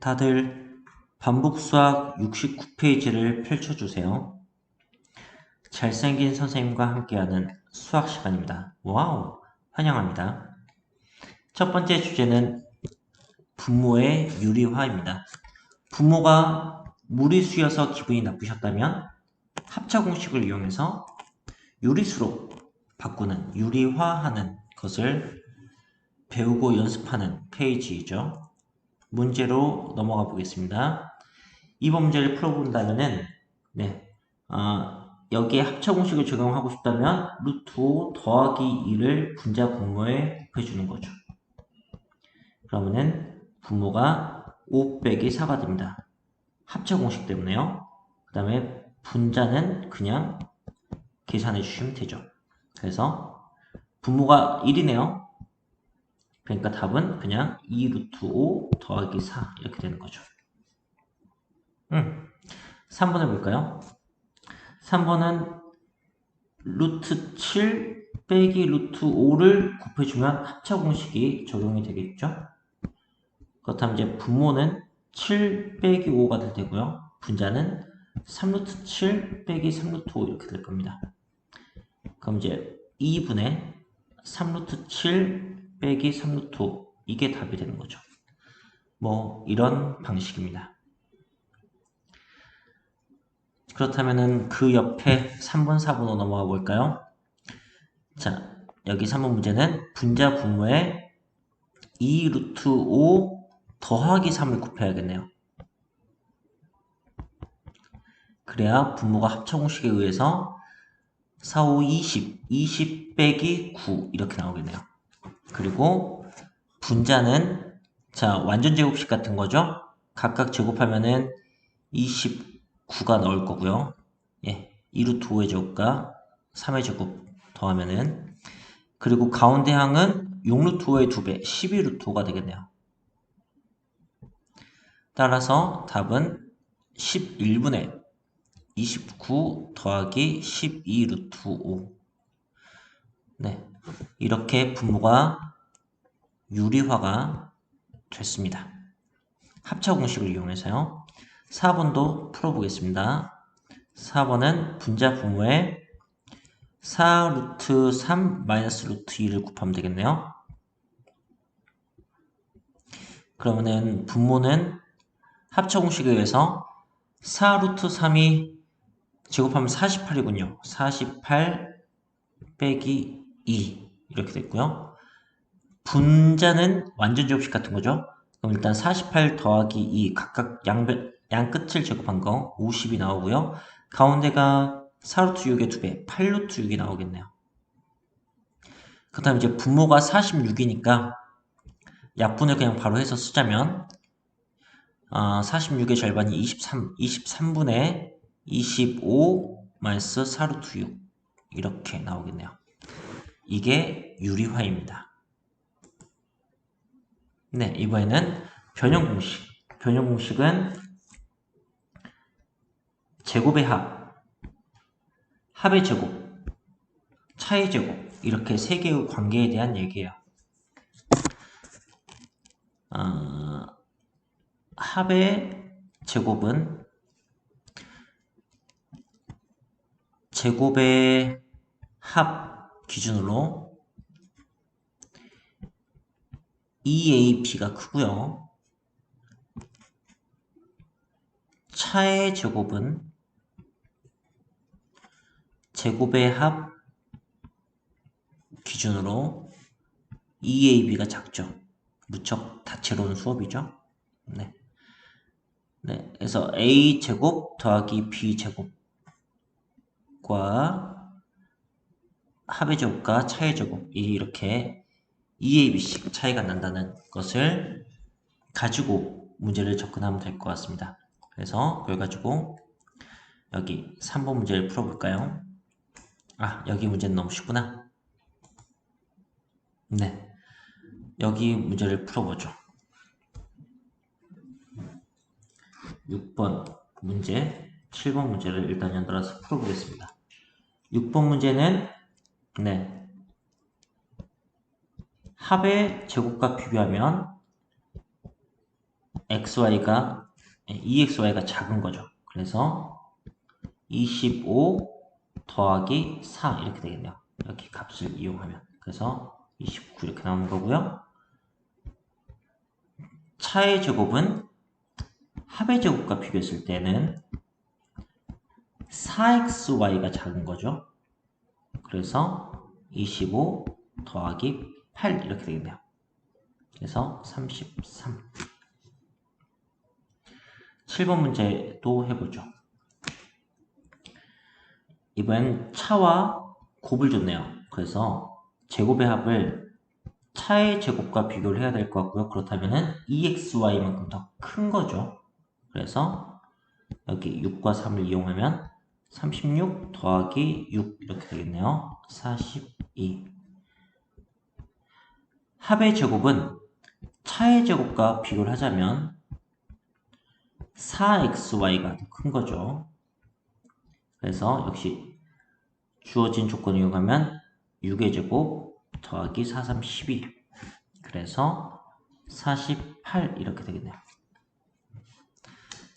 다들 반복 수학 69페이지를 펼쳐주세요. 잘생긴 선생님과 함께하는 수학 시간입니다. 와우! 환영합니다. 첫 번째 주제는 분모의 유리화입니다. 분모가 무리수여서 기분이 나쁘셨다면 합차 공식을 이용해서 유리수로 바꾸는 유리화하는 것을 배우고 연습하는 페이지이죠. 문제로 넘어가 보겠습니다. 이번 문제를 풀어본다면은 네, 어, 여기에 합차 공식을 적용하고 싶다면 루트 5 더하기 2를 분자 분모에 곱해주는 거죠. 그러면은 분모가 5 빼기 4가 됩니다. 합차 공식 때문에요. 그 다음에 분자는 그냥 계산해 주시면 되죠. 그래서 분모가 1이네요. 그러니까 답은 그냥 2 루트 5 더하기 4 이렇게 되는 거죠. 음, 3번 해볼까요? 3번은 루트 7 빼기 루트 5를 곱해주면 합차 공식이 적용이 되겠죠? 그렇다면 이제 분모는 7 빼기 5가 될 테고요. 분자는 3루트 7 빼기 3루트 5 이렇게 될 겁니다. 그럼 이제 2분의 3루트 7 빼기 3루트 5 이게 답이 되는 거죠. 뭐 이런 방식입니다. 그렇다면은 그 옆에 3번, 4번으로 넘어가 볼까요? 자, 여기 3번 문제는 분자 분모에 2 루트 5 더하기 3을 곱해야겠네요. 그래야 분모가 합차공식에 의해서 4, 5, 20, 20 빼기 9 이렇게 나오겠네요. 그리고 분자는 자 완전 제곱식 같은 거죠. 각각 제곱하면은 29가 나올 거고요. 예, 2루트 5의 제곱과 3의 제곱 더하면은 그리고 가운데 항은 6루트 5의 2배 12루트 5가 되겠네요. 따라서 답은 11분의 29 더하기 12 루트 5 네, 이렇게 분모가 유리화가 됐습니다. 합차 공식을 이용해서요. 4번도 풀어보겠습니다. 4번은 분자 분모에 4 루트 3 마이너스 루트 2를 곱하면 되겠네요. 그러면은 분모는 합차 공식에 의해서 4 루트 3이 제곱하면 48이군요. 48 빼기 2 이렇게 됐고요. 분자는 완전 제곱식 같은 거죠. 그럼 일단 48 더하기 2 각각 양변, 양 끝을 제곱한 거 50이 나오고요. 가운데가 4루트 6의 2배 8루트 6이 나오겠네요. 그 다음에 이제 분모가 46이니까 약분을 그냥 바로 해서 쓰자면 어, 46의 절반이 23, 23분의 25 마이너스 4루트 6 이렇게 나오겠네요. 이게 유리화입니다. 네, 이번에는 변형 공식. 변형 공식은 제곱의 합, 합의 제곱, 차의 제곱 이렇게 세 개의 관계에 대한 얘기예요. 어, 합의 제곱은 제곱의 합 기준으로 2AB가 크고요. 차의 제곱은 제곱의 합 기준으로 2AB가 작죠. 무척 다채로운 수업이죠. 네. 네. 그래서 A 제곱 더하기 B 제곱과 합의 제곱과 차의 제곱이 이렇게 2AB씩 차이가 난다는 것을 가지고 문제를 접근하면 될 것 같습니다. 그래서 그걸 가지고 여기 3번 문제를 풀어볼까요? 아, 여기 문제는 너무 쉽구나. 네. 여기 문제를 풀어보죠. 6번 문제, 7번 문제를 일단 연달아서 풀어보겠습니다. 6번 문제는 네. 합의 제곱과 비교하면 xy가 EXY가 작은 거죠. 그래서 25 더하기 4 이렇게 되겠네요. 이렇게 값을 이용하면 그래서 29 이렇게 나오는 거고요. 차의 제곱은 합의 제곱과 비교했을 때는 4xy가 작은 거죠. 그래서 25 더하기 8 이렇게 되겠네요. 그래서 33 7번 문제도 해보죠. 이번엔 차와 곱을 줬네요. 그래서 제곱의 합을 차의 제곱과 비교를 해야 될 것 같고요. 그렇다면 2xy만큼 더 큰 거죠. 그래서 여기 6과 3을 이용하면 36 더하기 6 이렇게 되겠네요. 42 합의 제곱은 차의 제곱과 비교를 하자면 4xy가 더 큰 거죠. 그래서 역시 주어진 조건을 이용하면 6의 제곱 더하기 4, 3, 12 그래서 48 이렇게 되겠네요.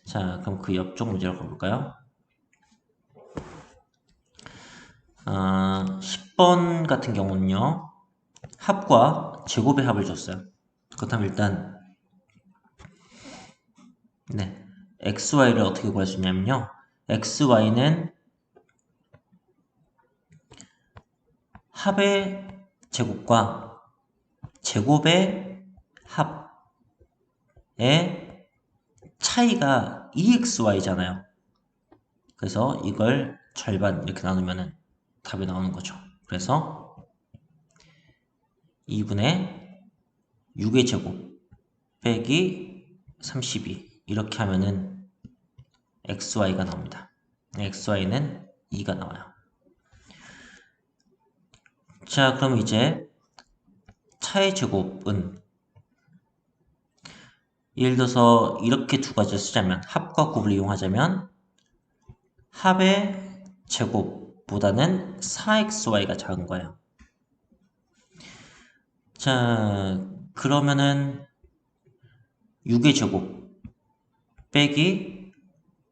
자, 그럼 그 옆쪽 문제로 가볼까요? 아, 10번 같은 경우는요. 합과 제곱의 합을 줬어요. 그렇다면 일단 네, xy를 어떻게 구할 수 있냐면요. xy는 합의 제곱과 제곱의 합의 차이가 2xy잖아요. 그래서 이걸 절반 이렇게 나누면 답이 나오는 거죠. 그래서 2분의 6의 제곱 빼기 32 이렇게 하면은 xy가 나옵니다. xy는 2가 나와요. 자, 그럼 이제 차의 제곱은 예를 들어서 이렇게 두 가지를 쓰자면 합과 곱을 이용하자면 합의 제곱 보다는 4xy가 작은 거예요. 자, 그러면은 6의 제곱 빼기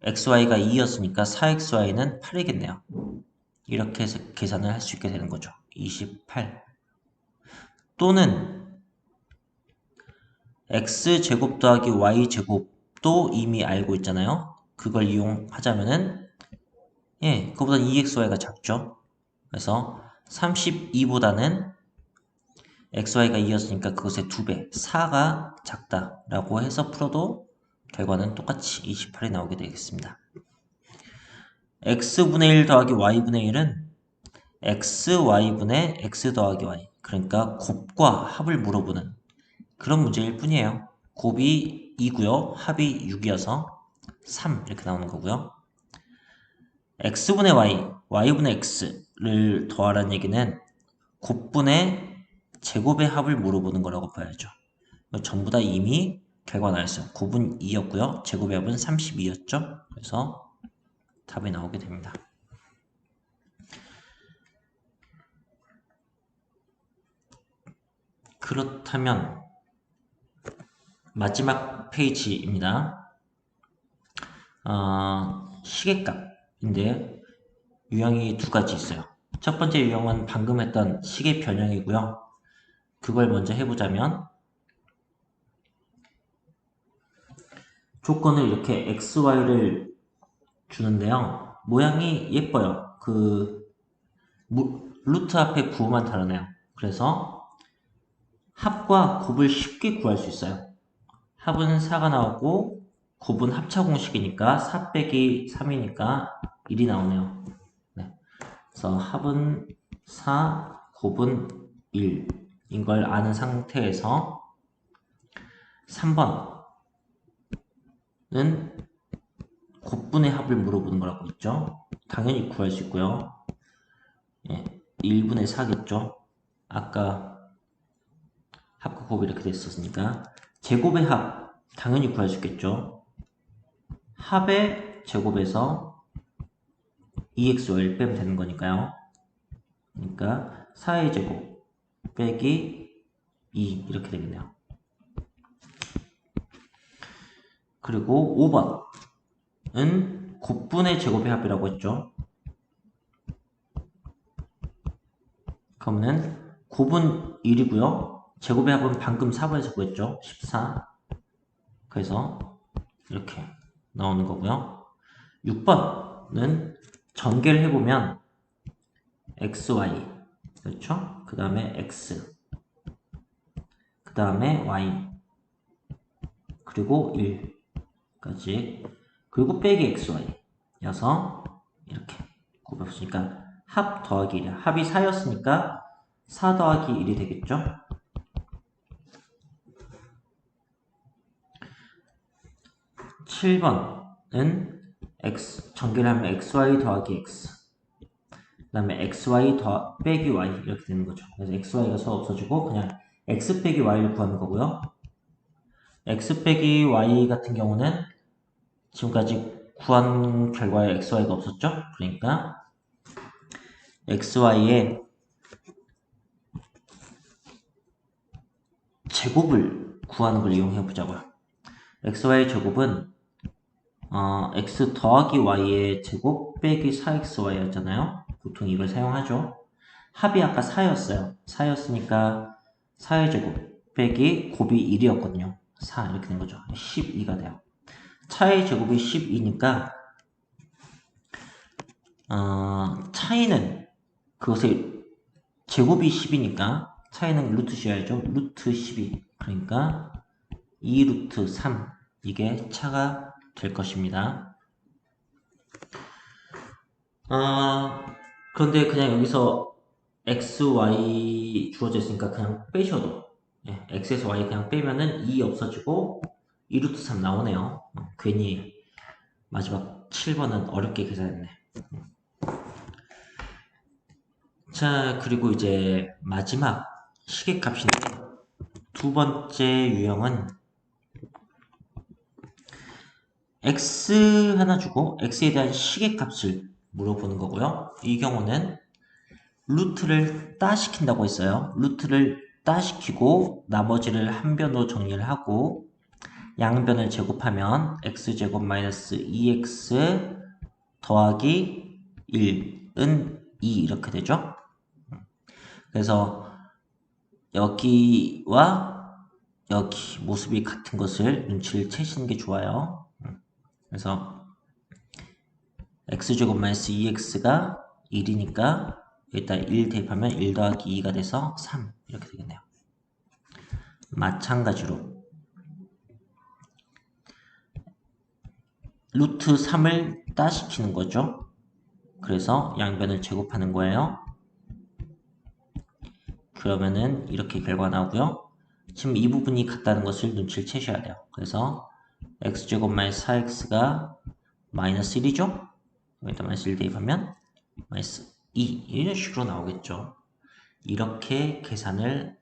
xy가 2였으니까 4xy는 8이겠네요. 이렇게 계산을 할 수 있게 되는 거죠. 28 또는 x제곱 더하기 y제곱도 이미 알고 있잖아요. 그걸 이용하자면은 예, 그보다 2xy가 작죠. 그래서 32보다는 xy가 2였으니까 그것의 2배, 4가 작다라고 해서 풀어도 결과는 똑같이 28이 나오게 되겠습니다. x분의 1 더하기 y분의 1은 xy분의 x 더하기 y 그러니까 곱과 합을 물어보는 그런 문제일 뿐이에요. 곱이 2고요. 합이 6이어서 3 이렇게 나오는 거고요. X분의 y, y분의 x를 더하라는 얘기는 곱분의 제곱의 합을 물어보는 거라고 봐야죠. 전부 다 이미 결과 나왔어요. 곱은 2였고요. 제곱의 합은 32였죠. 그래서 답이 나오게 됩니다. 그렇다면 마지막 페이지입니다. 어, 시계값 인데 유형이 두 가지 있어요. 첫 번째 유형은 방금 했던 시계 변형이고요. 그걸 먼저 해보자면 조건을 이렇게 xy를 주는데요. 모양이 예뻐요. 그 루트 앞에 부호만 다르네요. 그래서 합과 곱을 쉽게 구할 수 있어요. 합은 4가 나오고 곱은 합차 공식이니까 4 빼기 3이니까 1이 나오네요. 네. 그래서 합은 4, 곱은 1인 걸 아는 상태에서 3번은 곱분의 합을 물어보는 거라고 했죠. 당연히 구할 수 있고요. 예, 1분의 4겠죠. 아까 합과 곱이 이렇게 됐었으니까 제곱의 합 당연히 구할 수 있겠죠. 합의 제곱에서 2xy를 빼면 되는 거니까요. 그러니까 4의 제곱 빼기 2 이렇게 되겠네요. 그리고 5번은 곱분의 제곱의 합이라고 했죠. 그러면은 곱은 1이고요. 제곱의 합은 방금 4번에서 구했죠. 14. 그래서 이렇게 나오는 거고요. 6번은 전개를 해보면 xy 그렇죠? 그 다음에 x 그 다음에 y 그리고 1까지 그리고 빼기 xy 여서 이렇게 곱했으니까 합 더하기 1이야. 합이 4였으니까 4 더하기 1이 되겠죠? 칠 번은 x 전개를 하면 xy 더하기 x 그 다음에 xy 더 빼기 y 이렇게 되는 거죠. 그래서 xy가 서로 없어지고 그냥 x 빼기 y를 구하는 거고요. x 빼기 y 같은 경우는 지금까지 구한 결과에 xy가 없었죠. 그러니까 xy의 제곱을 구하는 걸 이용해 보자고요. xy 제곱은 어, x 더하기 y의 제곱 빼기 4xy였잖아요. 보통 이걸 사용하죠. 합이 아까 4였어요. 4였으니까 4의 제곱 빼기 곱이 1이었거든요. 4 이렇게 된 거죠. 12가 돼요. 차의 제곱이 12니까 어, 차이는 그것의 제곱이 10이니까 차이는 루트 씌워야죠. 루트 12 그러니까 2 루트 3 이게 차가 될 것입니다. 아, 그런데 그냥 여기서 x, y 주어져 있으니까 그냥 빼셔도 예, x에서 y 그냥 빼면은 2 없어지고 2 루트 3 나오네요. 어, 괜히 마지막 7번은 어렵게 계산했네. 자, 그리고 이제 마지막 시계값인데 두 번째 유형은 x 하나 주고 x에 대한 시계값을 물어보는 거고요. 이 경우는 루트를 따 시킨다고 했어요. 루트를 따 시키고 나머지를 한 변으로 정리를 하고 양변을 제곱하면 x제곱 마이너스 2x 더하기 1은 2 이렇게 되죠. 그래서 여기와 여기 모습이 같은 것을 눈치를 채시는 게 좋아요. 그래서 x제곱 마이너스 2x가 1이니까 일단 1 대입하면 1 더하기 2가 돼서 3 이렇게 되겠네요. 마찬가지로 루트 3을 따시키는 거죠. 그래서 양변을 제곱하는 거예요. 그러면은 이렇게 결과 나오고요. 지금 이 부분이 같다는 것을 눈치를 채셔야 돼요. 그래서 x제곱 마이너스 4x가 마이너스 1이죠? 여기다 마이너스 1 대입하면 마이너스 2 이런 식으로 나오겠죠. 이렇게 계산을